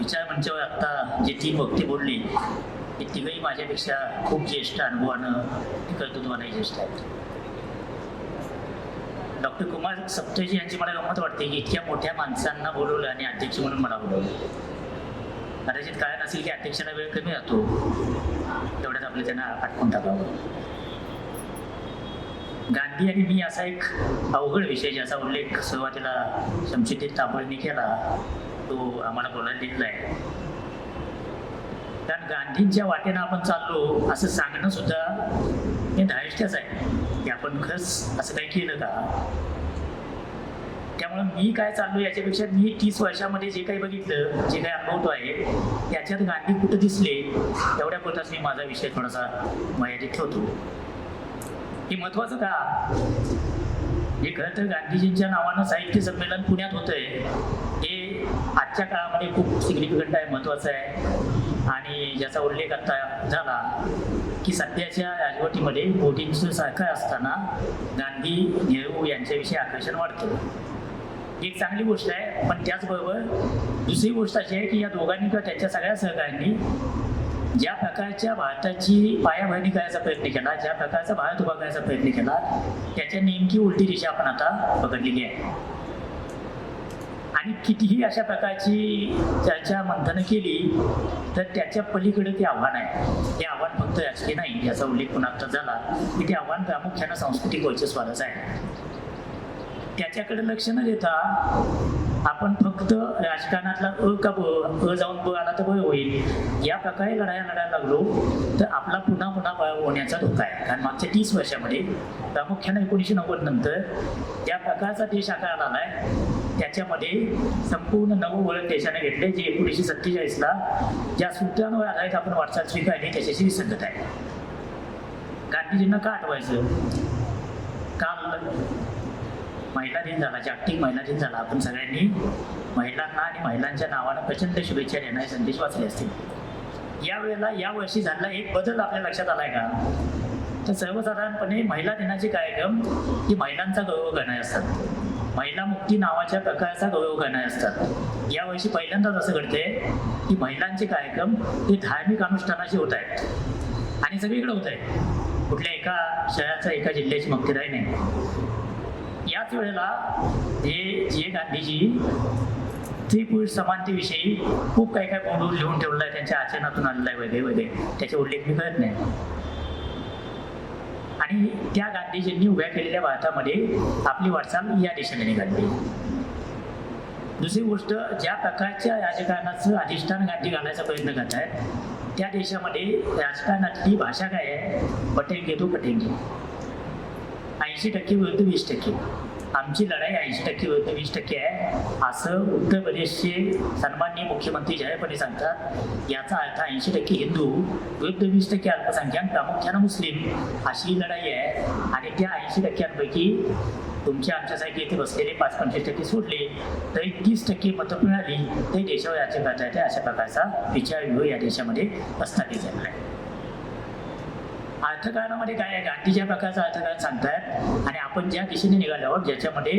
विचार म्हणजे मंचावर आत्ता जे तीन वक्ते बोलली ते तिघही माझ्यापेक्षा खूप ज्येष्ठ अनुभवानं ते ज्येष्ठ आहेत डॉक्टर कुमार सप्तजी यांची मला गंमत वाटते की इतक्या मोठ्या माणसांना बोलवलं आणि अध्यक्ष म्हणून मला बोलवलं. कदाचित काय नसेल की अध्यक्षाला वेळ कमी राहतो तेवढ्यात आपलं त्यांना आटकून टाकावं. गांधी आणि मी असा एक अवघड विषय ज्याचा उल्लेख सुरुवातीला शमशुद्दीन तांबळीने केला तो आम्हाला बोलायला दिलेला आहे कारण गांधींच्या वाटेनं आपण चाललो असं सांगणं सुद्धा हे धायष्टच आहे. की आपण खरंच असं काही केलं का? त्यामुळे मी काय चाललो याच्यापेक्षा मी तीस वर्षामध्ये जे काही बघितलं जे काही अनुभवतो आहे याच्यात गांधी कुठं दिसले एवढ्या पुरताच मी माझा विषय थोडासा मर्यादित ठेवतो. हे महत्वाचं का? हे खरं तर गांधीजींच्या नावानं साहित्य संमेलन पुण्यात होतंय. हे आजच्या काळामध्ये खूप सिग्निफिकंट आहे महत्वाचं आहे. आणि ज्याचा उल्लेख आता झाला की सध्याच्या राजवटीमध्ये मोदींचं सारखं असताना गांधी नेहरू यांच्याविषयी आकर्षण वाढतं. एक चांगली गोष्ट आहे पण त्याचबरोबर दुसरी गोष्ट अशी आहे की या दोघांनी किंवा त्यांच्या सगळ्या सहकाऱ्यांनी ज्या प्रकारच्या भारताची पायाभरणी करायचा प्रयत्न केला ज्या प्रकारचा भारत उभा करायचा प्रयत्न केला त्याच्या नेमकी उलटी दिशा आपण आता पकडलेली आहे. आणि कितीही अशा प्रकारची चर्चा मंथनं केली तर त्याच्या पलीकडे ते आव्हान आहे. हे आव्हान फक्त राजकीय नाही याचा उल्लेख पुन्हा आता झाला की ते आव्हान प्रामुख्यानं सांस्कृतिक वर्चस्वालाच आहे. त्याच्याकडे लक्ष न देता आपण फक्त राजकारणातला अ का ब अ जाऊन ब आला तर ब होईल या प्रकारे लढाया लढायला लागलो तर आपला पुन्हा पुन्हा पराभव होण्याचा धोका आहे. कारण मागच्या तीस वर्षामध्ये प्रामुख्यानं एकोणीसशे नव्वद नंतर या प्रकारचा देश आकाराला आलाय त्याच्यामध्ये संपूर्ण नऊ वळण देशाने घेतले जे एकोणीसशे सत्तेचाळीसला ज्या सूत्रांवर आधारित आपण वाटचाल स्वीकारली त्याच्याशी विसंगत आहे. गांधीजींना का आठवायचं? काल महिला दिन झाला जागतिक महिला दिन झाला. आपण सगळ्यांनी महिलांना आणि महिलांच्या नावानं प्रचंड शुभेच्छा देणारे संदेश वाचले असतील. यावेळेला या वर्षी झालेला एक बदल आपल्या लक्षात आलाय का? तर सर्वसाधारणपणे महिला दिनाचे कार्यक्रम ही महिलांचा गौरव करणारे असतात. महिला मुक्ती नावाच्या प्रकारचा गौरव करणारे असतात. यावर्षी पहिल्यांदाच असं घडते की महिलांचे कार्यक्रम हे धार्मिक अनुष्ठानाशी होत आहेत. आणि सगळीकडे होत आहे कुठल्या एका शहराचा एका जिल्ह्याची मक्तेदारी नाही. याच वेळेला हे जे गांधीजी स्त्री पुरुष समानतेविषयी खूप काही काय बोलून लिहून ठेवलं आहे. त्यांच्या आचरणातून आलेलं आहे वगैरे वगैरे. त्याचे उल्लेख मी करत नाही. आणि त्या गांधीजींनी उभ्या केलेल्या भारतामध्ये आपली वाटचाल या देशाने निघाली. दुसरी गोष्ट ज्या प्रकारच्या राजकारणाचं अधिष्ठान गांधी घालायचा प्रयत्न करत आहेत त्या देशामध्ये राजकारणातली भाषा काय आहे? पटेल तो पटेल ऐंशी टक्के विरुद्ध वीस टक्के. आमची लढाई ऐंशी टक्के विरुद्ध वीस टक्के आहे. असं उत्तर प्रदेशचे सन्माननीय मुख्यमंत्री जाहीरपणे सांगतात याचा अर्थ ऐंशी टक्के हिंदू विरुद्ध वीस टक्के अल्पसंख्याक प्रामुख्यानं मुस्लिम अशी ही लढाई आहे. आणि त्या ऐंशी टक्क्यांपैकी तुमच्या आमच्यासारखे इथे बसलेले पाच पंचवीस टक्के सोडले तरी तीस टक्के मतं मिळाली. तरी देशावर राज्य करता येते अशा प्रकारचा विचारव्यूह या देशामध्ये प्रस्थापित झाला आहे. अर्थकारणामध्ये काय आहे? गांधी ज्या प्रकारचा अर्थकारण सांगतायत आणि आपण ज्या दिशेने निघालो आहोत ज्याच्यामध्ये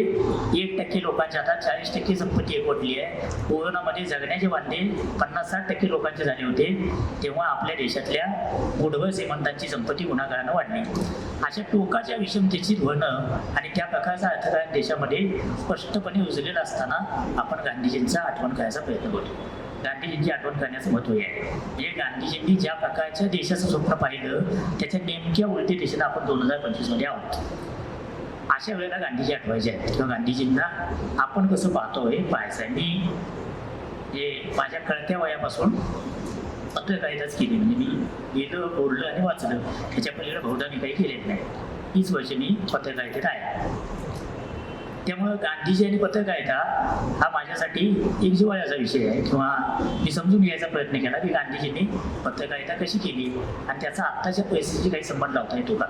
एक टक्के लोकांच्या हातात चाळीस टक्के संपत्ती एकवटली आहे. कोरोनामध्ये जगण्याचे वांदे पन्नास साठ टक्के लोकांचे झाले होते. तेव्हा आपल्या देशातल्या मुठभर श्रीमंतांची संपत्ती गुन्हागारानं वाढली. अशा टोकाच्या विषमतेची धोरणं आणि त्या प्रकारचा अर्थकारण देशामध्ये स्पष्टपणे उजलेलं असताना आपण गांधीजींचा आठवण करायचा प्रयत्न करतो. गांधीजींची आठवण करण्यास महत्त्व आहे. म्हणजे गांधीजींनी ज्या प्रकारच्या देशाचं स्वप्न पाहिलं त्याच्या नेमक्या उलटी दिशेनं आपण दोन हजार पंचवीसमध्ये आहोत. अशा वेळेला गांधीजी आठवायचे आहेत. किंवा गांधीजींना आपण कसं पाहतो हे पाहायचं आहे मी जे माझ्या कळत्या वयापासून पत्रकारिताच केली. म्हणजे मी लिहिलं बोललं आणि वाचलं. त्याच्या पलीकडे बहुधा मी काही केलेलं नाही. तीच वर्ष मी पत्रकारितेत आहे. त्यामुळं गांधीजी आणि पत्रकारिता हा माझ्यासाठी एक जिवाळ्याचा विषय आहे. किंवा मी समजून घ्यायचा प्रयत्न केला की गांधीजींनी पत्रकारिता कशी केली आणि त्याचा आत्ताच्या परिस्थितीशी काही संबंध लावता येतो का?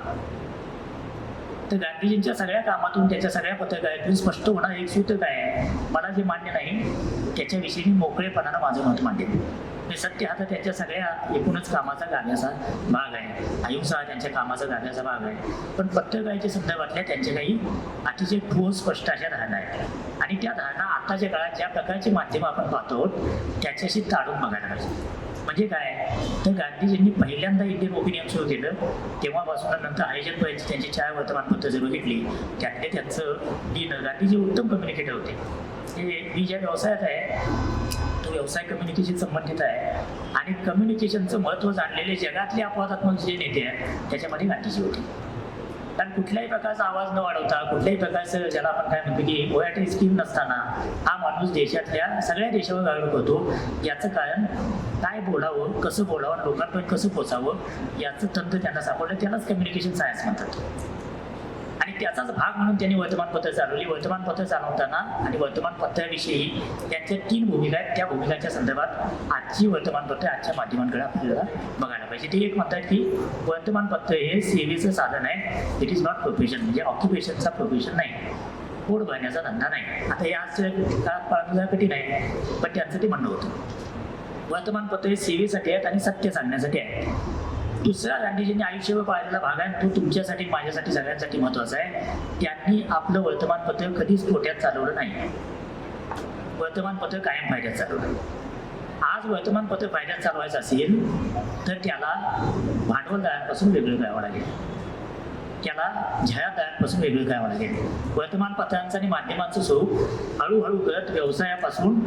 तर गांधीजींच्या सगळ्या कामातून त्याच्या सगळ्या पत्रकारितून स्पष्ट होणार एक सूत्र काय आहे. मला जे मान्य नाही त्याच्याविषयी मी मोकळेपणानं माझं मत मांडेल सत्य आता त्याच्या त्यांच्या सगळ्या एकूणच कामाचा गाण्याचा भाग आहे. अहिंसा त्यांच्या कामाचा गाण्याचा भाग आहे. पण पत्रकाराच्या संदर्भातल्या त्यांच्या काही अतिशय ठोस स्पष्ट अशा धारणा आहेत. आणि त्या धारणा आताच्या काळात ज्या प्रकारची माध्यमं आपण पाहतो त्याच्याशी ताडून बघायला पाहिजे. म्हणजे काय? तर गांधीजींनी पहिल्यांदा इंडियन ओपिनियन सुरू केलं. तेव्हापासून नंतर आयोजनपर्यंत त्यांची चार वर्तमानपत्र जर घेतली त्यातले त्यांचं लिहिणं गांधीजी उत्तम कम्युनिकेटर होते. हे मी ज्या व्यवसायात आहे तो व्यवसाय कम्युनिकेशन संबंधित आहे. आणि कम्युनिकेशनचं महत्त्व जाणलेले जगातले अपवादात्मक जे नेते आहेत त्याच्यामध्ये गांधीजी होते. कारण कुठल्याही प्रकारचा आवाज न वाढवता कुठल्याही प्रकारचं ज्याला आपण काय म्हणतो की ओयाटी स्कीम नसताना हा माणूस देशातल्या सगळ्या देशावर गाळूक होतो याचं कारण काय बोलावं कसं बोलावं लोकांपर्यंत कसं पोचावं याचं तंत्र त्यांना सापडलं. त्यालाच कम्युनिकेशन सायन्स म्हणतात. त्याचाच भाग म्हणून त्यांनी वर्तमानपत्र चालवली. वर्तमानपत्र चालवताना आणि वर्तमानपत्राविषयी त्यांच्या तीन भूमिका आहेत. त्या भूमिकांच्या संदर्भात आजची वर्तमानपत्र आजच्या माध्यमांकडे आपल्याला बघायला पाहिजे. ते एक म्हणतात की वर्तमानपत्र हे सेवेचं साधन आहे. इट इज नॉट प्रोफेशन म्हणजे ऑक्युपेशनचा प्रोफेशन नाही. पोट भरण्याचा धंदा नाही. आता या काळात पाळणं कठीण आहे. पण त्यांचं ते म्हणणं होतं. वर्तमानपत्र हे सेवेसाठी आहेत आणि सत्य सांगण्यासाठी आहेत. दुसरा गांधीजींनी आयुष्यभर पाळलेला भाग आहे. तो तुमच्यासाठी माझ्यासाठी सगळ्यांसाठी महत्त्वाचा आहे. त्यांनी आपलं वर्तमानपत्र कधीच खोट्यात चालवलं नाही. वर्तमानपत्र कायम फायद्यात चालवलं. आज वर्तमानपत्र फायद्यात चालवायचं असेल तर त्याला भांडवलदारांपासून वेगळं करावं लागेल. त्याला जाहिरातदारांपासून वेगळं करावं लागेल. वर्तमानपत्रांचं आणि माध्यमांचं स्वरूप हळूहळू करत व्यवसायापासून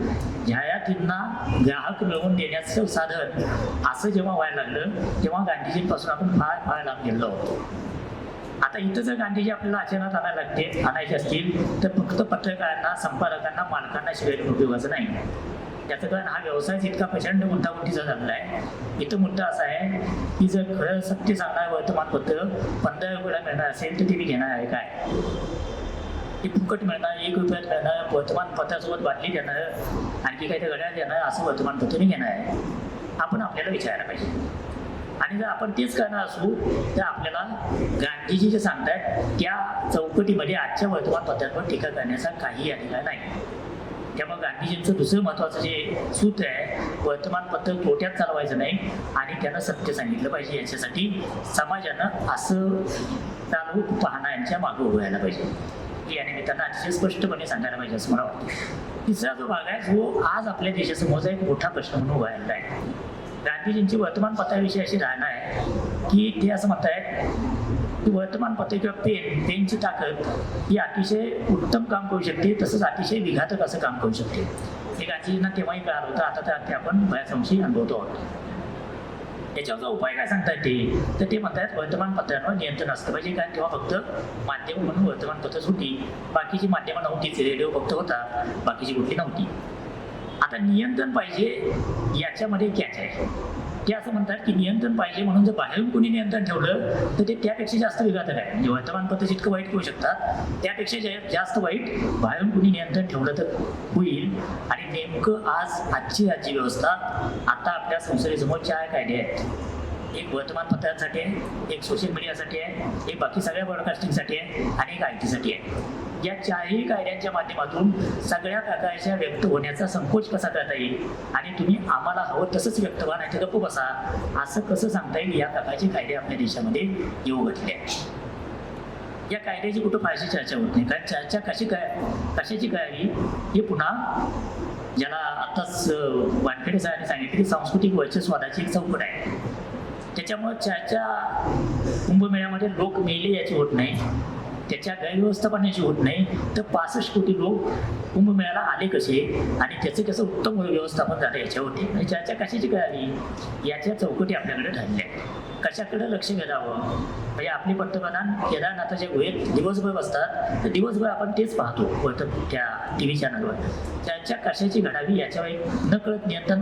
जाहिरातींना ग्राहक मिळवून देण्याचं साधन असं जेव्हा व्हायला लागलं तेव्हा गांधीजींपासून आपण फार फार लांब गेलो होतो आता इथं जर गांधीजी आपल्याला आचरणात आणायला लागते आणायचे असतील तर फक्त पत्रकारांना संपादकांना मालकांना शिवाय उपयोगाचं नाही. याचं कारण हा व्यवसाय इतका प्रचंड गुंतागुंतीचा झालेला आहे. इथं मुद्दा असा आहे की जर खरं सत्य सांगणार वर्तमानपत्र पंधरा रुपयाला मिळणार असेल तर ते मी घेणार आहे काय? ते फुकट मिळणार एक रुपयात मिळणार वर्तमानपत्रासोबत बाटली देणार आणखी काही घड्याळ देणार असं वर्तमानपत्र मी घेणार आहे. आपण आपल्याला विचारायला पाहिजे. आणि जर आपण तेच करणार असू तर आपल्याला गांधीजी जे सांगतायत त्या चौकटीमध्ये आजच्या वर्तमानपत्रांवर टीका करण्याचा काही अधिकार नाही. त्यामुळे गांधीजींचं दुसरं महत्त्वाचं जे सूत्र आहे वर्तमानपत्र तोट्यात चालवायचं नाही आणि त्यांना सत्य सांगितलं पाहिजे याच्यासाठी समाजानं असं चालू पाहणं यांच्या मागं उभं राहायला पाहिजे. की या निमित्तानं अतिशय स्पष्टपणे सांगायला पाहिजे असं मला वाटतं. तिसरा जो भाग आहे जो आज आपल्या देशासमोरचा एक मोठा प्रश्न म्हणून उभा आहे. गांधीजींची वर्तमानपत्राविषयी अशी धारणा आहे की ते असं म्हणतायत वर्तमानपत्र किंवा पेन पेनची ताकद ही अतिशय उत्तम काम करू शकते तसंच अतिशय विघातक असं काम करू शकते. हे गांधीजींना तेव्हाही कळालं होतं आता तर ते आपण बऱ्याच अंशी अनुभवतो आहोत. याच्यावरचा उपाय काय सांगतायत ते? तर ते म्हणतात वर्तमानपत्रांवर नियंत्रण असतं. म्हणजे पाहिजे कारण तेव्हा फक्त माध्यम म्हणून वर्तमानपत्र होती बाकीची माध्यमं नव्हतीच रेडिओ फक्त होता. बाकीची कुठली नव्हती. आता नियंत्रण पाहिजे याच्यामध्ये कॅच आहे ते असं म्हणतात की नियंत्रण पाहिजे म्हणून जर बाहेरून कोणी नियंत्रण ठेवलं तर ते त्यापेक्षा जास्त विघातक आहे. म्हणजे वर्तमानपत्र जितकं वाईट करू शकतात त्यापेक्षा जास्त वाईट बाहेरून कोणी नियंत्रण ठेवलं तर होईल. आणि नेमकं आज आजची राज्यव्यवस्था आता आपल्या संसदेसमोर चार कायदे आहेत. एक वर्तमानपत्रांसाठी आहे एक सोशल मीडियासाठी आहे एक बाकी सगळ्या ब्रॉडकास्टिंगसाठी आहे आणि एक आय टीसाठी आहे. या चारही कायद्यांच्या माध्यमातून सगळ्या प्रकारच्या व्यक्त होण्याचा संकोच कसा करता येईल? आणि तुम्ही आम्हाला हवं तसंच व्यक्त व्हा नाही तर गप्प बसा. असं कसं सांगता येईल? या प्रकारचे कायदे आपल्या देशामध्ये येऊ घटले आहेत. या कायद्याची कुठं फारशी चर्चा होत नाही. कारण चर्चा कशी काय कशाची करावी हे पुन्हा ज्याला आत्ताच वानखेडे साहेबांनी सांगितलं की सांस्कृतिक वर्चस्वादाची एक चौकट आहे. त्याच्यामुळे चर्चा कुंभमेळ्यामध्ये लोक मेले याची होत नाही त्याच्या गैरव्यवस्थापनाची होत नाही तर पासष्ट कोटी लोक कुंभमेळ्याला आले कसे? आणि त्याचं कसं उत्तम व्यवस्थापन झालं याच्यावरती? आणि चर्चा कशाची करावी याच्या चौकटी आपल्याकडे ठरल्या आहेत. कशाकडे लक्ष घ्यावं म्हणजे आपले पंतप्रधान केदारनाथाच्या गुहेत दिवसभर बसतात तर दिवसभर आपण तेच पाहतो. त्या टी व्ही चॅनलवर चर्चा कशाची घडावी याच्यावर एक नकळत नियंत्रण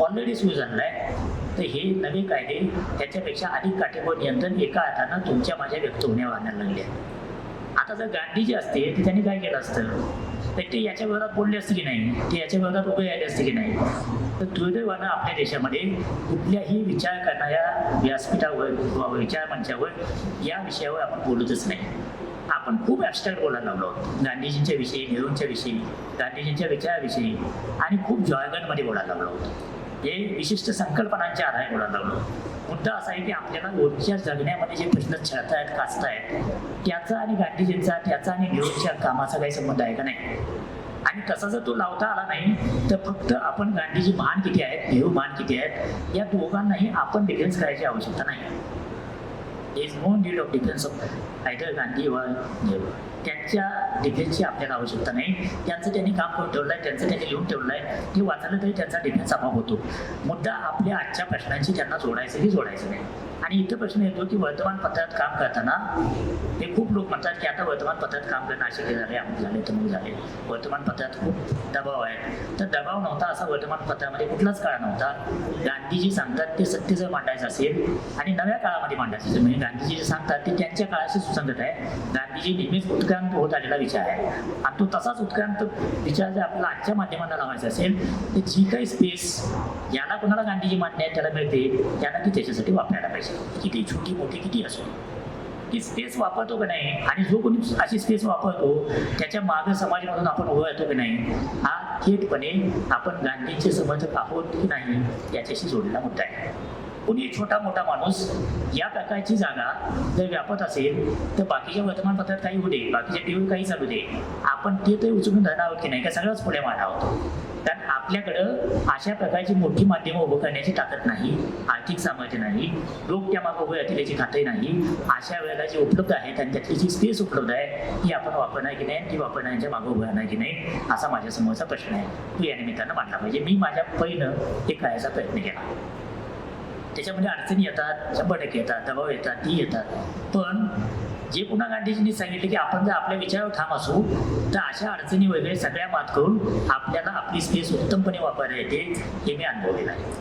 ऑलरेडी सुरू झालेलं आहे. तर हे नवे कायदे त्याच्यापेक्षा अधिक काटेकोर नियंत्रण एका हातानं तुमच्या माझ्या व्यक्त होण्यावर आणायला लागले आता जर गांधीजी असते तर त्यांनी काय केलं असतं? तर ते याच्या विरोधात बोलले असते की नाही? ते याच्या विरोधात उभे आले असते की नाही? तर दुर्दैवानं आपल्या देशामध्ये कुठल्याही विचार करणाऱ्या व्यासपीठावर किंवा विचार मंचावर या विषयावर आपण बोलतच नाही. आपण खूप ॲबस्ट्रॅक्ट बोलायला लागलो आहोत. गांधीजींच्या विषयी नेहरूंच्या विषयी गांधीजींच्या विचाराविषयी आणि खूप जॉयगनमध्ये बोलायला लागलो आहोत. हे विशिष्ट संकल्पनांच्या आधारे बोलायला लागलो मुद्दा असा आहे की आपल्याला रोजच्या जगण्यामध्ये जे प्रश्न छळत आहेत काचत आहेत त्याचा आणि गांधीजींचा त्याचा आणि नेहरूच्या कामाचा काही संबंध आहे का नाही? आणि तसा जर तो लावता आला नाही तर फक्त आपण गांधीजी महान किती आहेत नेहरू महान किती आहेत या दोघांनाही आपण डिफेन्स करायची आवश्यकता नाही. Is no need of defence of either Gandhi व नेहरू त्यांच्या डिफेन्सची आपल्याला आवश्यकता नाही. त्यांचं त्यांनी काम करून ठेवलं आहे त्यांचं त्यांनी लिहून ठेवलं आहे ते वाचलं तरी त्यांचा डिफेन्स आपोआप होतो. मुद्दा आपल्या आजच्या प्रश्नांशी त्यांना जोडायचं की जोडायचं नाही. आणि इथं प्रश्न येतो की वर्तमानपत्रात काम करताना हे खूप लोक म्हणतात की आता वर्तमानपत्रात काम करणं अशक्य झाले अमुक झाले तमुक झाले वर्तमानपत्रात खूप दबाव आहे. तर दबाव नव्हता असा वर्तमानपत्रामध्ये कुठलाच काळ नव्हता. गांधीजी सांगतात ते सत्य जर मांडायचं असेल आणि नव्या काळामध्ये मांडायचं असेल म्हणजे गांधीजी जे सांगतात ते त्यांच्या काळाशी सुसंगत आहे. गांधीजी नेहमीच उत्क्रांत होत आलेला विचार आहे. आणि तो तसाच उत्क्रांत विचार जर आपला आजच्या माध्यमांना लावायचा असेल तर जी काही स्पेस याला कोणाला गांधीजी मान्य आहे त्याला मिळते त्यांना ती त्याच्यासाठी वापरायला पाहिजे. किती छोटी मोठी किती असो. ती स्पेस वापरतो की नाही? आणि जो कोणी अशी स्पेस वापरतो त्याच्यामागे समाजामधून आपण उभं येतो की नाही? हा थेटपणे आपण गांधींचे समर्थक आहोत की नाही याच्याशी जोडलेला मुद्दा आहे. कुणी छोटा मोठा माणूस या प्रकारची जागा जर व्यापत असेल तर बाकीच्या वर्तमानपत्रात काही होऊ दे बाकीच्या टी काही चालू दे. आपण ते तर उचलून धरणार आहोत की नाही का सगळंच पुढे मारणार आहोत? कारण आपल्याकडं अशा प्रकारची मोठी माध्यमं उभं करण्याची ताकद नाही आर्थिक सामर्थ्य नाही लोक त्या मागं उभे राहतील याची खात्री नाही. अशा वेळेला जे उपलब्ध आहे त्यांच्यातली जी स्पेस उपलब्ध आहे ती आपण वापरणार की नाही ती वापरण्याच्या मागं उभं राहणार की नाही असा माझ्या समोरचा प्रश्न आहे. तो या निमित्तानं मांडला पाहिजे. मी माझ्या पहिलं हे करायचा प्रयत्न केला. त्याच्यामध्ये अडचणी येतात भटक येतात दबाव येतात ती येतात. पण जे पुन्हा गांधीजींनी सांगितले की आपण जर आपल्या विचारावर ठाम असू तर अशा अडचणी वगैरे सगळ्या मात करून आपल्याला आपली स्पेस उत्तमपणे वापरता येते हे मी अनुभवलेलं आहे.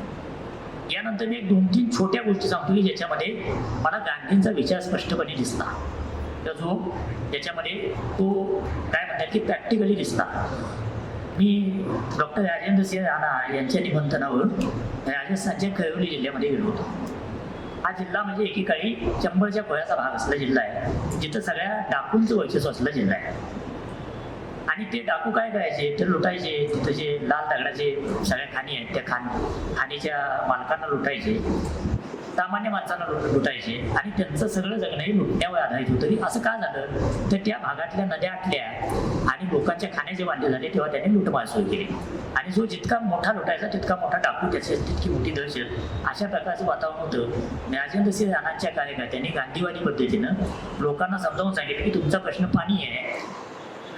यानंतर मी एक दोन तीन छोट्या गोष्टी सांगतो की ज्याच्यामध्ये मला गांधींचा विचार स्पष्टपणे दिसला. तर जो ज्याच्यामध्ये तो काय म्हणतात की प्रॅक्टिकली दिसला. मी डॉक्टर राजेंद्र सिंह राणा यांच्या निमंत्रणावर राजस्थानच्या खैरोली जिल्ह्यामध्ये गेलो होतो. हा जिल्हा म्हणजे एकेकाळी चंबळच्या खोऱ्याचा भाग असलेला जिल्हा आहे. जिथं सगळ्या डाकूंचं वर्चस्व असलेला जिल्हा आहे. आणि ते डाकू काय करायचे? ते लुटायचे. तिथं जे लाल दगडाचे सगळ्या खाणी आहेत. त्या खान खाणीच्या मालकांना लुटायचे. सामान्य माणसांना लुट लुटायचे आणि त्यांचं सगळं जगणं हे लुटण्यावर आधारित होतं. की असं का झालं? तर त्या भागातल्या नद्या आटल्या आणि लोकांच्या खाण्याचे वांदे झाले तेव्हा त्यांनी लुटमार सुरू केली. आणि जो जितका मोठा लुटायचा तितका मोठा टाकू त्याची तितकी मोठी दहशत. अशा प्रकारचं वातावरण होतं. राजेंद्र सिंह राणांच्या कार्यकर्त्यांनी गांधीवादी पद्धतीनं लोकांना समजावून सांगितलं की तुमचा प्रश्न पाणी आहे.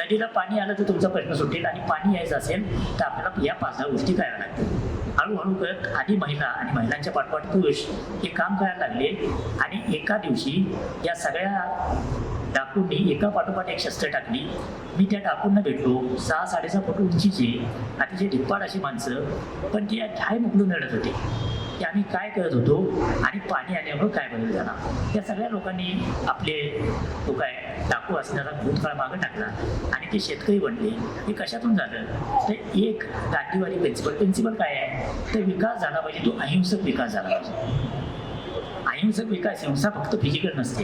नदीला पाणी आलं तर तुमचा प्रश्न सुटेल आणि पाणी यायचं असेल तर आपल्याला या पाच दहा गोष्टी कराव्या लागतील. हळूहळू करत आधी महिला आणि महिलांच्या पाठोपाठ पुरुष हे काम करायला लागले. आणि एका दिवशी या सगळ्या डाकूंनी एका पाठोपाठ एक शस्त्र टाकली. मी त्या डाकूंना भेटलो. सहा साडेसहा फूट उंचीची अतिशय धिप्पाड अशी माणसं पण ती ठाय मुकलून रडत होती. की आम्ही काय करत होतो आणि पाणी आल्यामुळं काय बदल झाला या सगळ्या लोकांनी आपले तो काय डाकू असणारा भूतकाळ मागं टाकला. आणि ते शेतकरी बनले. हे कशातून झालं? तर एक गांधीवादी प्रिन्सिपल प्रिन्सिपल काय आहे? तर विकास झाला पाहिजे. तो अहिंसक विकास झाला पाहिजे. अहिंसक विकास हिंसा फक्त फिजिकल नसते.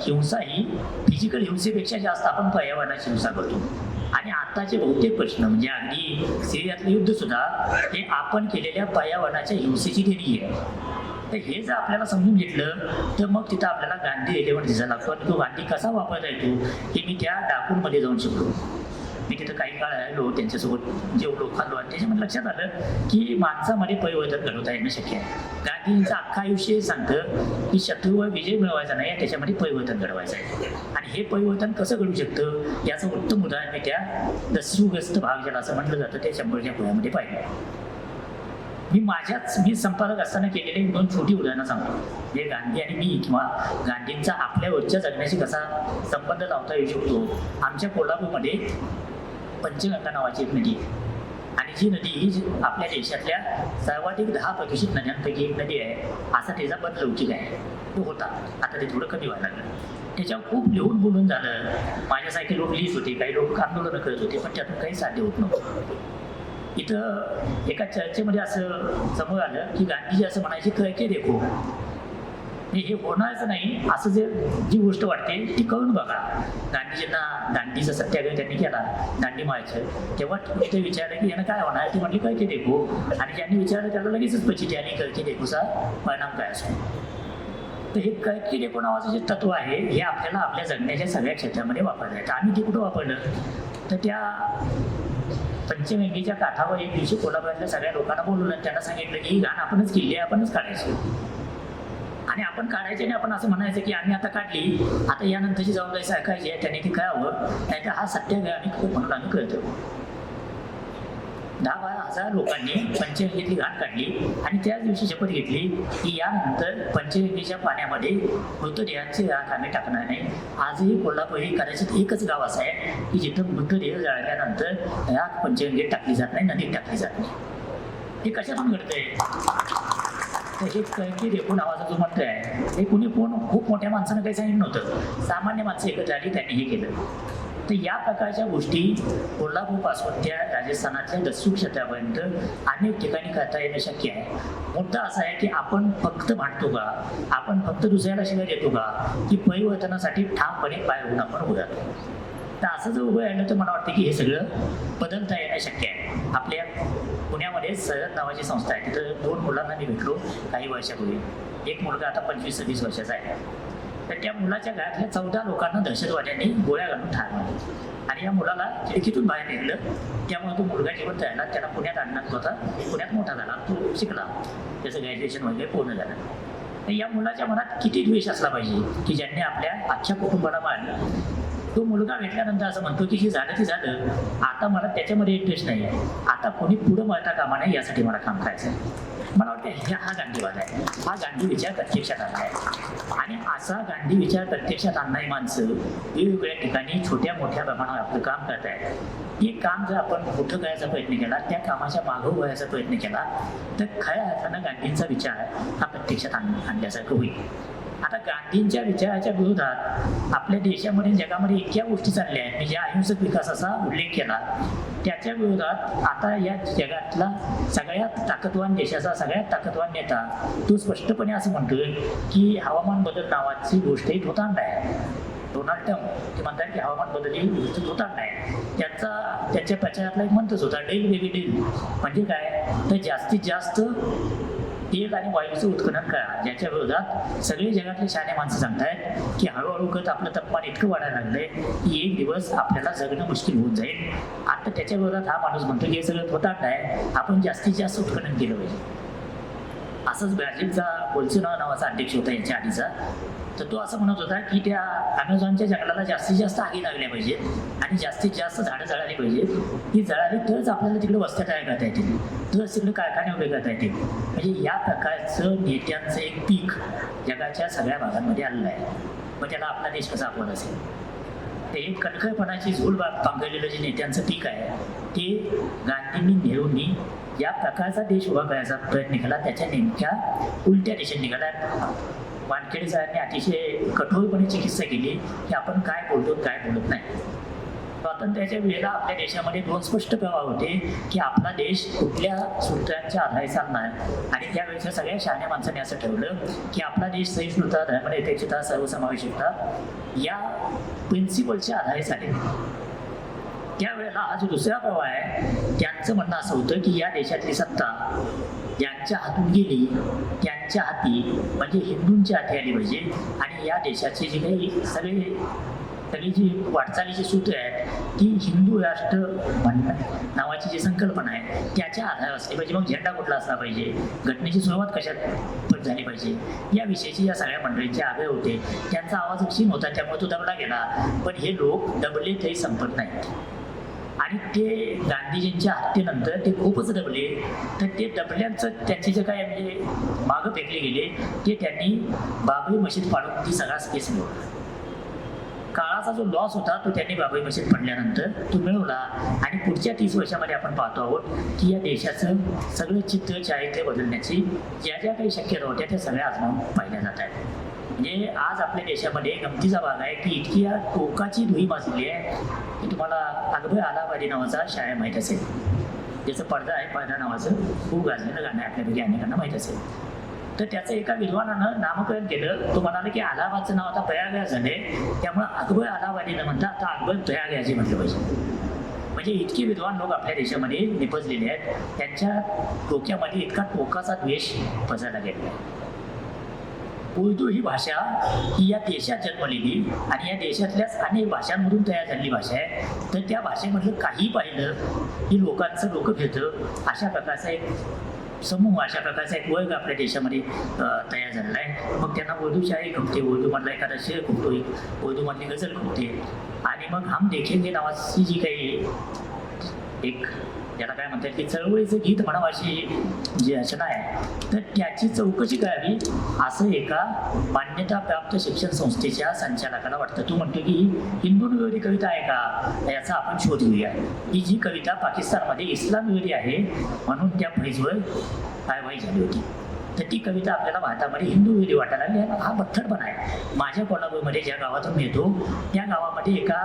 हिंसा ही फिजिकल हिंसेपेक्षा जास्त आपण पर्यावरणाची हिंसा करतो. आणि आताचे बहुतेक प्रश्न म्हणजे अगदी सिरियातलं युद्ध सुद्धा हे आपण केलेल्या पर्यावरणाच्या हिंसेची देणी आहे. तर हे जर आपल्याला समजून घेतलं तर मग तिथं आपल्याला गांधी एलेवन दिसायला लागतो आणि तो गांधी कसा वापरता येतो हे मी त्या डाकूनमध्ये जाऊन शिकलो. मी तिथं काही काळ राहिलो त्यांच्यासोबत जेवलो खाल्लो आणि त्याच्यामध्ये लक्षात आलं की माणसामध्ये परिवर्तन घडवता येणं शक्य आहे. गांधींचं अख्खा आयुष्य हे सांगतं की शत्रूवर विजय मिळवायचा नाही त्याच्यामध्ये परिवर्तन घडवायचं आहे. आणि हे परिवर्तन कसं घडू शकतं? याचं उत्तम उदाहरण मी त्या दस्यूग्रस्त भाग ज्याला असं म्हटलं जातं त्या शंभरच्या पुण्यामध्ये पाहिलं. मी माझ्याच मी संपादक असताना केलेले दोन छोटी उदाहरणं सांगतो. जे गांधी आणि मी किंवा गांधींचा आपल्यावरच्या जगण्याशी कसा संबंध लावता येऊ शकतो? आमच्या कोल्हापूरमध्ये पंचगंगा नावाची एक नदी आहे. आणि जी नदी ही आपल्या देशातल्या सर्वाधिक दहा प्रदूषित नद्यांपैकी एक नदी आहे असा त्याचा बद लौकिक आहे. तो होता. आता ते थोडं कमी व्हायला लागलं. त्याच्यावर खूप लिहून बोलून झालं. माझ्यासारखे लोक लिहित होते काही लोक आंदोलनं करत होते पण त्यातून काही साध्य होत नव्हतं. इथं एका चर्चेमध्ये असं समोर आलं की गांधीजी असं म्हणायचे करके देखो हे हे होणारच नाही. असं जे जी गोष्ट वाटते ती कळून बघा. दांडीजींना दांडीचा सत्याग्रह त्यांनी केला. दांडी मारायचं. तेव्हा ते विचारलं की यानं काय होणार? ती म्हटली कळके देखू. आणि ज्यांनी विचारलं त्याला लगेचच पचिती आणि कळके देखूचा परिणाम काय असतो? तर हे कळकी डेको नावाचं जे तत्व आहे हे आपल्याला आपल्या जगण्याच्या सगळ्या क्षेत्रामध्ये वापरता येतं. आम्ही ते कुठं वापरलं? तर त्या पंचगंगेच्या काठावर एक दिवशी कोल्हापुरातल्या सगळ्या लोकांना बोलवलं त्यांना सांगितलं की ही घाण आपणच केली आहे आपणच काढायची. आपण काढायचे आणि आपण असं म्हणायचं की आम्ही आता काढली आता यानंतरची जबाबदारी सरकारची आहे त्याने ती करावं नाही तर हा सत्याग्रह आम्ही म्हणून आम्ही करतो दहा बारा हजार लोकांनी पंचगंगेतली घाट काढली आणि त्याच दिवशी शपथ घेतली की यानंतर पंचगंगेच्या पाण्यामध्ये मृतदेहांची राख आम्ही टाकणार नाही. आजही कोल्हापूर हे कदाचित एकच गाव असं आहे की जिथं मृतदेह जाळल्यानंतर राख पंचगंगेत टाकली जात नाही नदीत टाकली जात नाही. हे कशातून घडतंय? तर हे कळकी रेखू नावाचा जो म्हणतोय? आहे हे कुणी कोण? खूप मोठ्या माणसानं काही सांगितलं नव्हतं. सामान्य माणसं एकत्र आली त्यांनी हे केलं. तर या प्रकारच्या गोष्टी कोल्हापूरपासून त्या राजस्थानातल्या दस्यू क्षेत्रापर्यंत अनेक ठिकाणी करता येणं शक्य आहे. मुद्दा असा आहे की आपण फक्त भांडतो का? आपण फक्त दुसऱ्याला शिवाय देतो का? की परिवर्तनासाठी ठामपणे पाय होऊन आपण उभं तर असं जर उभं राहिलं तर मला वाटतं की हे सगळं बदलता येणं शक्य आहे. आपल्या पुण्यामध्ये सरद नावाची संस्था आहे. तिथं दोन मुलांना मी भेटलो काही वर्षापूर्वी. एक मुलगा आता पंचवीस सव्वीस वर्षाचा आहे. तर त्या मुलाच्या घरातल्या चौदा लोकांना दहशतवाद्यांनी गोळ्या घालून ठार मारले. आणि या मुलाला खिडकीतून बाहेर निघलं त्यामुळे तो मुलगा जिवंत राहिला त्याला पुण्यात आणण्यात होता. पुण्यात मोठा झाला तो शिकला. त्याचं ग्रॅज्युएशन वगैरे पूर्ण झालं. तर या मुलाच्या मनात किती द्वेष असला पाहिजे की ज्यांनी आपल्या अख्ख्या कुटुंबाला मारलं? तो मुलगा भेटल्यानंतर असं म्हणतो की हे झालं ते झालं. आता मला त्याच्यामध्ये इंटरेस्ट नाही आहे आता कोणी पुढं मळता कामा नाही यासाठी मला काम करायचं आहे मला वाटतं हे हा गांधीवाद आहे. हा गांधी विचार प्रत्यक्षात आला आहे. आणि असा गांधी विचार प्रत्यक्षात आणणारी माणसं वेगवेगळ्या ठिकाणी छोट्या मोठ्या प्रमाणावर आपलं काम करत आहेत. ते काम जर आपण मोठं करायचा प्रयत्न केला त्या कामाच्या मागं वळायचा प्रयत्न केला तर खऱ्या अर्थानं गांधींचा विचार हा प्रत्यक्षात आण आणण्यासारखं होईल. आता गांधींच्या विचाराच्या विरोधात आपल्या देशामध्ये जगामध्ये इतक्या गोष्टी चालल्या आहेत. म्हणजे ज्या अहिंसक विकासाचा उल्लेख केला. त्याच्या विरोधात आता या जगातला सगळ्यात ताकदवान देशाचा सगळ्यात ताकदवान नेता तो स्पष्टपणे असं म्हणतोय की हवामान बदल नावाची गोष्ट ही धोतांड आहे डोनाल्ड ट्रम्प ते म्हणतात की हवामान बदल ही गोष्ट होता आहे त्यांचा त्याच्या प्रचारातला एक म्हणतोच होता डेल बेबी डेल. म्हणजे काय? तर जास्तीत जास्त तेल आणि वायूचं उत्खनन करा. ज्याच्या विरोधात सगळे जगातले शहाणे माणसं सांगतायत की हळूहळू करत आपलं तापमान इतकं वाढायला लागलंय की एक दिवस आपल्याला जगणं मुश्किल होऊन जाईल. आता त्याच्या विरोधात हा माणूस म्हणतो की हे सगळं होतात आहे आपण जास्तीत जास्त उत्खनन केलं पाहिजे. असंच ब्राझीलचा बोल्सोनारो नावाचा अध्यक्ष होता यांच्या आधीचा. तर तो असं म्हणत होता की त्या अमेझॉनच्या जंगलाला जास्तीत जास्त आगी लागल्या पाहिजेत. आणि जास्तीत जास्त झाडं जळाली पाहिजेत ती जळाली तरच आपल्याला तिकडे वस्त्या तयार करता येतील. तरच तिकडे कारखाने उभे करता येतील. म्हणजे या प्रकारचं नेत्यांचं एक पीक जगाच्या सगळ्या भागांमध्ये आलेलं आहे. मग त्याला आपला देश कसा आपण असेल? ते कणखळपणाची झोल बा जे नेत्यांचं पीक आहे ते गांधींनी नेहरूंनी या प्रकारचा देश उभा करायचा प्रयत्न केला. त्याच्या नेमक्या उलट्या दिशेने निघाला वानखेडे साहेबांनी अतिशय कठोरपणे चिकित्सा केली. की आपण काय बोलतो काय बोलत नाही. स्वातंत्र्याच्या वेळेला आपल्या देशामध्ये दोन स्पष्ट प्रवाह होते की आपला देश कुठल्या सूत्रांच्या आधारे चालणार आणि त्यावेळेच्या सगळ्या शहाण्या माणसाने असं ठरवलं की आपला देश सहिष्णुता धर्मनिरपेक्षता सर्वसमावेशकता या प्रिन्सिपलच्या आधारे चालेल त्यावेळेला हा जो दुसरा प्रवाह आहे त्यांचं म्हणणं असं होतं की या देशातली सत्ता ज्यांच्या हातून गेली त्यांच्या हाती म्हणजे हिंदूंच्या हाती आली पाहिजे आणि या देशाचे जे काही सगळे सगळी जी वाटचालीची सूत्र आहेत ती हिंदू राष्ट्र नावाची जी संकल्पना आहे त्याच्या आधारावर असली पाहिजे. मग झेंडा कुठला असला पाहिजे? घटनेची सुरुवात कशात पण झाली पाहिजे? या विषयीची या सगळ्या मंडळींचे आग्रह होते. त्यांचा आवाज क्षीण होता त्यामुळे तो दबला गेला. पण हे लोक दबले तरी संपत नाहीत. आणि ते गांधीजींच्या हत्येनंतर ते खूपच दबले तर ते दबल्याचं त्यांचे जे काय म्हणजे मागं फेकले गेले ते त्यांनी बाबरी मशीद पाडून ती सगळा केस मिळवला. काळाचा जो लॉस होता तो त्यांनी बाबाई मशीद पडल्यानंतर तो मिळवला. आणि पुढच्या तीस वर्षामध्ये आपण पाहतो आहोत की या देशाचं सगळं चित्र चारित्र्य बदलण्याची ज्या ज्या काही शक्यता होत्या त्या सगळ्या आजमावून पाहिल्या जात आहेत. म्हणजे आज आपल्या देशामध्ये गमतीचा भाग आहे की इतकी या टोकाची धुई माजली आहे की तुम्हाला अकबर आलाबादी नावाचा शाळा माहीत असेल. ज्याचं पडदा आहे पडदा नावाचं खूप गाजलेलं गाणं आहे आपल्यापैकी अनेकांना माहीत असेल. तर त्याचं एका विद्वानानं नामकरण केलं. तो म्हणाला की अलाहाबादचं नाव आता प्रयागराज झाले त्यामुळे अकबर अलाहाबादी न म्हणता आता अकबर प्रयागराजी म्हटलं पाहिजे. म्हणजे इतके विद्वान लोक आपल्या देशामध्ये निपजलेले आहेत. त्यांच्या डोक्यामध्ये इतका टोकाचा द्वेष पसरला गेलेला आहे उर्दू ही भाषा ही या देशात जन्मलेली आणि या देशातल्याच अनेक भाषांमधून तयार झालेली भाषा आहे. तर त्या भाषेमधलं काही पाहिलं की लोकांचं डोकं फिरतं. अशा प्रकारचा एक समूह अशा प्रकारचा एक वर्ग आपल्या देशामध्ये तयार झालेला आहे. मग त्यांना उर्दू शाही खपते उर्दूमधला एखादा शेर खुपतोय उर्दूमधली गझल खुपते. आणि मग हम देखेंगे नावाची जी काही एक याला काय म्हणतात की चळवळीचं गीत म्हणावं अशी जी रचना आहे तर त्याची चौकशी करावी असं एका मान्यताप्राप्त शिक्षण संस्थेच्या संचालकाला वाटतं. तू म्हणतो की हिंदू विरोधी कविता आहे का? याचा आपण शोध घेऊया. ही जी कविता पाकिस्तानमध्ये इस्लाम विरोधी आहे म्हणून त्या फैजवर कारवाई झाली होती. तर ती कविता आपल्याला भारतामध्ये हिंदू विरोधी वाटायला लागली हा बथ्थडपणा आहे. माझ्या कोल्हापूरमध्ये ज्या गावातून येतो त्या गावामध्ये एका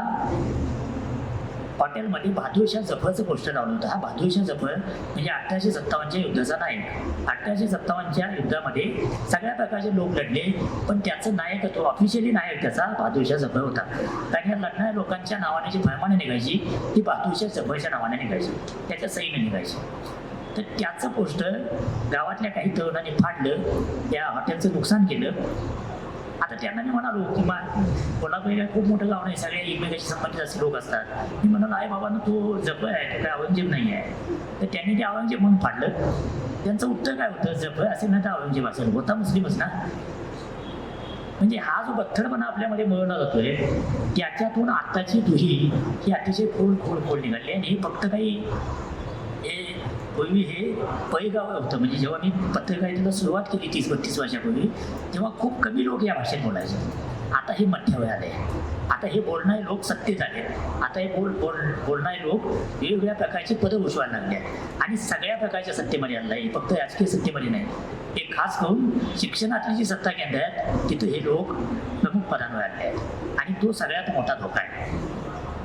हॉटेलमध्ये बहादूरशाह जफरचं पोस्टर लावलं होतं. हा बहादूरशाह जफर म्हणजे अठराशे सत्तावन्नच्या युद्धाचा नायक. अठराशे सत्तावन्नच्या युद्धामध्ये सगळ्या प्रकारचे लोक लढले पण त्याचं नायकत्व ऑफिशियली नायक त्याचा बहादूरशाह जफर होता. कारण या लढणाऱ्या लोकांच्या नावाने जी फरमानं निघायची ती बहादूरशाह जफरच्या नावाने निघायची. त्याच्या सईने निघायची. तर त्याचं पोस्टर गावातल्या काही तरुणांनी फाडलं त्या हॉटेलचं नुकसान केलं. आता त्यांना मी म्हणालो की मा कोल्हापूर काय खूप मोठं गाव नाही सगळे एकमेकाशी संबंधित असे लोक असतात. मी म्हणालो आई बाबांना तो जप आहे तो काय औरंगजेब नाही आहे. तर त्यांनी ते औरंगजेब म्हणून फाडलं त्यांचं उत्तर काय होतं? जप असेल ना तर औरंगजेब असेल. होता मुस्लिमच ना? म्हणजे हा जो बथ्थडपणा आपल्यामध्ये मिळवला जातोय त्याच्यातून आत्ताची दुही ही अतिशय खोल खोल खोल निघाली आणि हे फक्त काही पूर्वी हे पैगाव होतं. म्हणजे जेव्हा मी पत्रकारितेला सुरुवात केली तीस बत्तीस वर्षापूर्वी तेव्हा खूप कमी लोक या भाषेत बोलायचे. आता हे मध्यावर आले आता हे बोलणारे लोक सत्तेत झाले आता हे बोल बोल बोलणारे लोक वेगवेगळ्या प्रकारचे पदं उचवायला लागले आहेत. आणि सगळ्या प्रकारच्या सत्तेमध्ये आणलं आहे फक्त राजकीय सत्तेमध्ये नाही. हे खास करून शिक्षणातली जी सत्ता केंद्र आहेत तिथं हे लोक प्रमुख पदांवर आले आहेत. आणि तो सगळ्यात मोठा धोका आहे.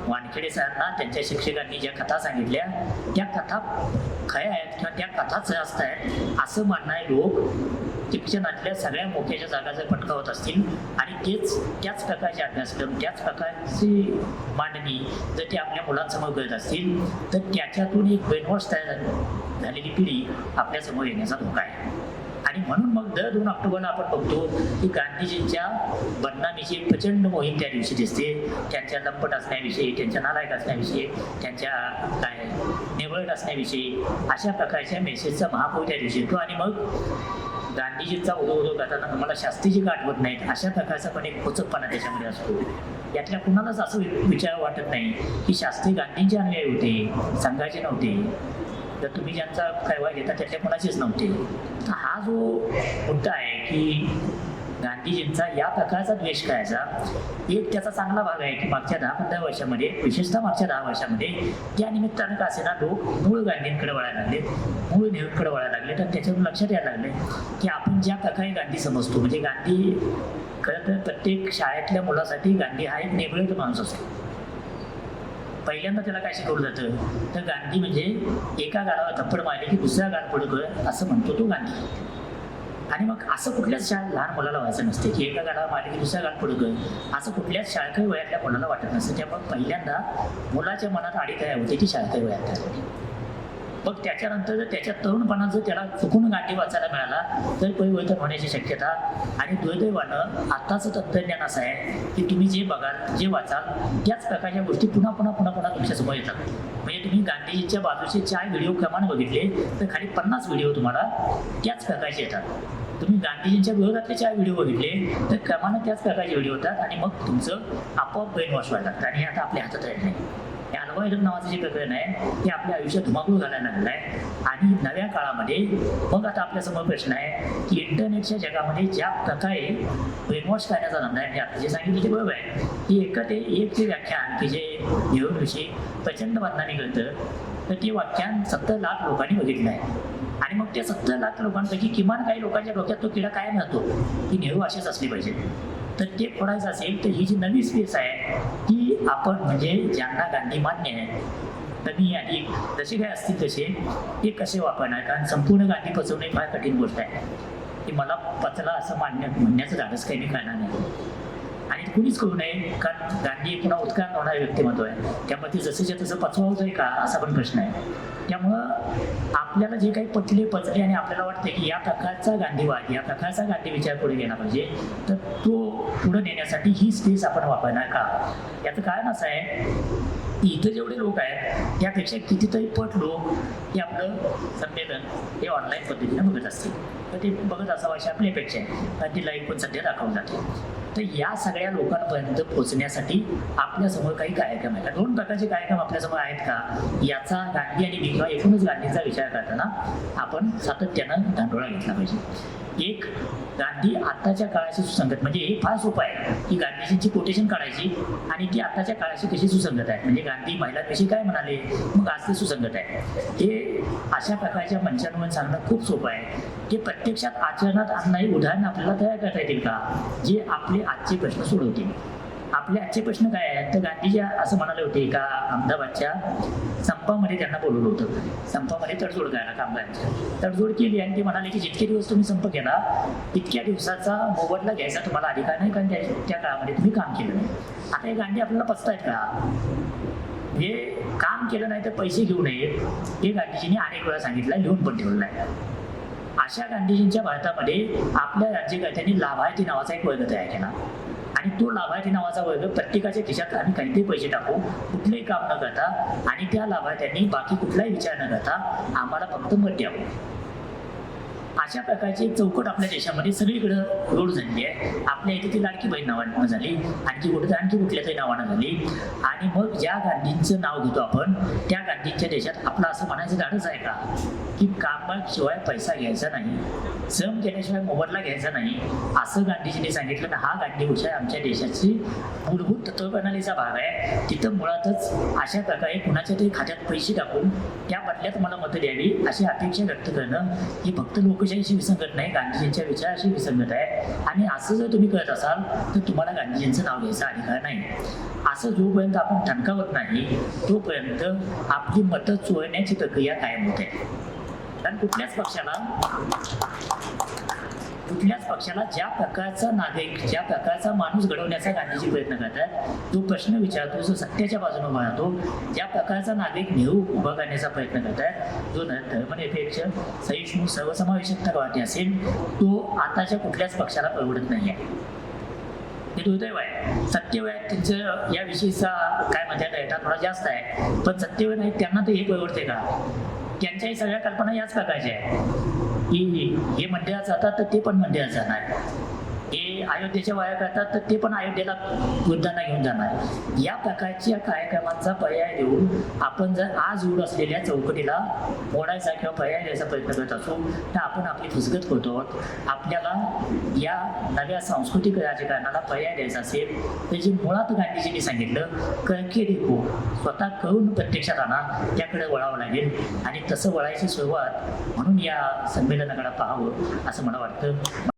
वानखेडे सरांना त्यांच्या शिक्षकांनी ज्या कथा सांगितल्या त्या कथा खऱ्या आहेत किंवा त्या कथाच जास्त आहेत असं मानणारे लोक शिक्षणातल्या सगळ्या मोक्याच्या जागा जर पटकावत असतील आणि तेच त्याच प्रकारचे अभ्यासक्रम त्याच प्रकारची मांडणी जर ते आपल्या मुलांसमोर करत असतील तर त्याच्यातून एक ब्रेनवॉश तयार झालेली पिढी आपल्यासमोर येण्याचा धोका आहे. आणि म्हणून मग दर दोन ऑक्टोबरला आपण बघतो की गांधीजींच्या बदनामीची प्रचंड मोहीम त्या दिवशी दिसते. त्यांच्या लंपट असण्याविषयी त्यांच्या नालायक असण्याविषयी त्यांच्या काय निवड असण्याविषयी अशा प्रकारच्या मेसेजचा महापौर त्या दिवशी येतो. आणि मग गांधीजींचा उदो उदो करताना तुम्हाला शास्त्रीजी का आठवत नाहीत? अशा प्रकारचा पण एक खोचकपणा त्याच्यामध्ये असतो. यातल्या कुणालाच असं विचार वाटत नाही की शास्त्री गांधींचे अनुयायी होते संघाचे नव्हते. तर तुम्ही ज्यांचा कळवा घेता त्यातल्या कोणाचेच नव्हते. तर हा जो मुद्दा आहे की गांधीजींचा या प्रकारचा द्वेष करायचा एक त्याचा चांगला भाग आहे की मागच्या दहा पंधरा वर्षामध्ये विशेषतः मागच्या दहा वर्षामध्ये त्या निमित्तानं का असेना लोक मूळ गांधींकडे वळायला लागले मूळ नेहरूकडे वळायला लागले तर त्याच्यातून लक्षात यायला लागले की आपण ज्या प्रकारे गांधी समजतो म्हणजे गांधी खरं तर प्रत्येक शाळेतल्या मुलासाठी गांधी हा एक नेबळत माणूस असतो. पहिल्यांदा त्याला काय शिकवलं जातं? तर गांधी म्हणजे एका गाडावर थप्पड मारली की दुसऱ्या गाड पुढे कर असं म्हणतो तो गांधी. आणि मग असं कुठल्याच शाळेत लहान मुलाला व्हायचं नसते की एका गाडावर मारली की दुसऱ्या गाड पुढे कर असं कुठल्याच शाळकरी वयातल्या मुलाला वाटत नसतं. त्यामुळे पहिल्यांदा मुलाच्या मनात आडी तयार होते ती शाळकरी वयात तयार होते मग त्याच्यानंतर जर त्याच्या तरुणपणा जर त्याला चुकून गाठी वाचायला मिळाला तर परिवर्तन होण्याची शक्यता. आणि दुर्दैवानं आत्ताचं तंत्रज्ञान असं आहे की तुम्ही जे बघाल जे वाचाल त्याच प्रकारच्या गोष्टी पुन्हा पुन्हा पुन्हा पुन्हा तुमच्यासमोर येतात. म्हणजे तुम्ही गांधीजींच्या बाजूचे चार व्हिडिओ क्रमाने बघितले तर खाली पन्नास व्हिडिओ तुम्हाला त्याच प्रकारचे येतात. तुम्ही गांधीजींच्या विरोधातले चार व्हिडिओ बघितले तर क्रमानं त्याच प्रकारचे व्हिडिओ होतात आणि मग तुमचं आपोआप ब्रेन वॉश व्हायला लागतं आणि आता आपल्या हातात राहत नाही. हे नावाचं जे प्रकरण आहे ते आपल्या आयुष्यात धुमाकूळ घालायला लागलं आहे. आणि नव्या काळामध्ये मग आता आपल्यासमोर प्रश्न आहे की इंटरनेटच्या जगामध्ये ज्या प्रकारे ब्रेनवॉश करण्याचा धंदा आहे आता जे सांगितलं ते बरोबर आहे की एक ते एक जे व्याख्यान की जे नेहरूविषयी प्रचंड बदनामी करतं तर ते व्याख्यान सत्तर लाख लोकांनी बघितलं आहे. आणि मग त्या सत्तर लाख लोकांपैकी किमान काही लोकांच्या डोक्यात तो किडा कायम राहतो की नेहरू असेच असली पाहिजे. तर ते फोडायचं असेल तर ही जी नवी स्पेस आहे ती आपण म्हणजे ज्यांना गांधी मान्य आहे नवी आणि जसे काय असतील तसे ते कसे वापरणार? कारण संपूर्ण गांधी पचवणे फार कठीण गोष्ट आहे. की मला पचला असं मान्य म्हणण्याचं धाडस काही मी करणार नाही. कुणीच करू नये. कारण गांधी पुन्हा उत्क्रांत होणारे व्यक्तिमत्व आहे. त्यामुळे ते जसंच्या तसं पचवावं आहे का असा पण प्रश्न आहे. त्यामुळं आपल्याला जे काही पटले पचले आणि आपल्याला वाटते की या प्रकारचा गांधीवाद या प्रकारचा गांधी विचार पुढे गेला पाहिजे तर तो पुढे नेण्यासाठी ही स्पेस आपण वापरणार का? याचं कारण असं आहे की इथं जेवढे लोक आहेत त्यापेक्षा कितीतरी पट लोक हे आपलं संमेलन हे ऑनलाईन पद्धतीने बघत असतील. तर ते बघत असावं अशी आपली अपेक्षा आहे. कारण ती लाईव्ह पण सध्या दाखवली जाते तर या सगळ्या लोकांपर्यंत पोहोचण्यासाठी आपल्यासमोर काही कार्यक्रम आहेत. दोन प्रकारचे कार्यक्रम आपल्यासमोर आहेत का? याचा गांधी आणि किंवा एकूणच गांधीचा विचार करताना आपण सातत्यानं धांडोळा घेतला पाहिजे. एक गांधी आत्ताच्या काळाशी सुसंगत म्हणजे हे फार सोपं आहे की गांधीजींची कोटेशन काढायची आणि ती आत्ताच्या काळाशी कशी सुसंगत आहे म्हणजे गांधी महिलांविषयी काय म्हणाले? मग आज ते सुसंगत आहे हे अशा प्रकारच्या मंचांवर सांगणं खूप सोपं आहे. ते प्रत्यक्षात आचरणात आणणारी उदाहरणं आपल्याला तयार करता येतील का? जे आपले आजचे प्रश्न सोडवतील. आपले आजचे प्रश्न काय आहेत? तर गांधीजी असं म्हणाले होते का अहमदाबादच्या संपामध्ये त्यांना बोलवलं होतं. संपामध्ये तडजोड करायला कामगारांच्या तडजोड केली आणि ते म्हणाले की जितके दिवस तुम्ही संप केला तितक्या दिवसाचा मोबदला घ्यायचा तुम्हाला अधिकार नाही कारण त्या त्या काळामध्ये तुम्ही काम केलं नाही. आता हे गांधी आपल्याला पचतायत का? हे काम केलं नाही तर पैसे घेऊ नयेत हे गांधीजींनी अनेक वेळा सांगितलं लिहून पण ठेवलं आहे. अशा गांधीजींच्या भारतामध्ये आपल्या राज्यकर्त्यांनी लाभार्थी नावाचा एक वर्ग तयार केला. आणि तो लाभार्थी नावाचा वर्ग प्रत्येकाच्या खिशात आम्ही काहीतरी पैसे टाकू कुठलंही काम न करता. आणि त्या लाभार्थ्यांनी बाकी कुठलाही विचार न करता आम्हाला फक्त मत द्यावं. अशा प्रकारची चौकट आपल्या देशामध्ये सगळीकडं रोड झालेली आहे. आपल्या इथे ती लाडकी बहीण नावानं झाली. आणखी कुठं आणखी कुठल्या तरी नावानं झाली. आणि मग ज्या गांधींचं नाव घेतो आपण त्या गांधींच्या देशात आपलं असं म्हणायचं धाडच आहे का? की कामाशिवाय पैसा घ्यायचा नाही श्रम केल्याशिवाय मोबदला घ्यायचा नाही असं गांधीजींनी सांगितलं. तर हा गांधी विषय आमच्या देशाची मूलभूत तत्वप्रणालीचा भाग आहे. तिथं मुळातच अशा प्रकारे कुणाच्या तरी खात्यात पैसे टाकून त्या बदल्यात मला मतं द्यावी अशी अपेक्षा व्यक्त करणं ही फक्त लोकशाहीशी विसंगत नाही गांधीजींच्या विचाराशी विसंगत आहे. आणि असं जर तुम्ही करत असाल तर तुम्हाला गांधीजींचं नाव घ्यायचा अधिकार नाही. असं जोपर्यंत आपण ठणकावत नाही तोपर्यंत आपली मतं चोरण्याची प्रक्रिया कायम होते. कारण कुठल्याच पक्षाला कुठल्याच पक्षाला ज्या प्रकारचा नागरिक ज्या प्रकारचा माणूस घडवण्याचा गांधीजी प्रयत्न करतात तो प्रश्न विचारतो जो सत्याच्या बाजूने उभा राहतो ज्या प्रकारचा नागरिक नेहरू उभा करण्याचा प्रयत्न करतात जो धर्मनिरपेक्ष सहिष्णू सर्वसमावेशकतावादी असेल तो आताच्या कुठल्याच पक्षाला परवडत नाही आहे हे दुर्दैव आहे. सत्यवय त्यांचं याविषयीचा काय म्हणतात डेटा थोडा जास्त आहे. पण सत्यवय नाही त्यांना ते हे परवडते का? त्यांच्याही सगळ्या कल्पना याच प्रकारच्या आहेत. की हे मंदिरात जातात तर ते पण मंदिरात जाणार. अयोध्येच्या वाया करतात तर ते पण अयोध्येला वृद्धांना घेऊन जाणार. या प्रकारच्या कार्यक्रमांचा पर्याय देऊन आपण जर आज उड असलेल्या चौकटीला मोडायचा किंवा पर्याय द्यायचा प्रयत्न करत असू तर आपण आपली फुसगत करतो आहोत आपल्याला या नव्या सांस्कृतिक राजकारणाला पर्याय द्यायचा असेल तर जे मुळात गांधीजींनी सांगितलं करके देखो स्वतः करून प्रत्यक्षात आणा त्याकडे वळावं लागेल. आणि तसं वळायची सुरुवात म्हणून या संमेलनाकडे पाहावं असं मला वाटतं.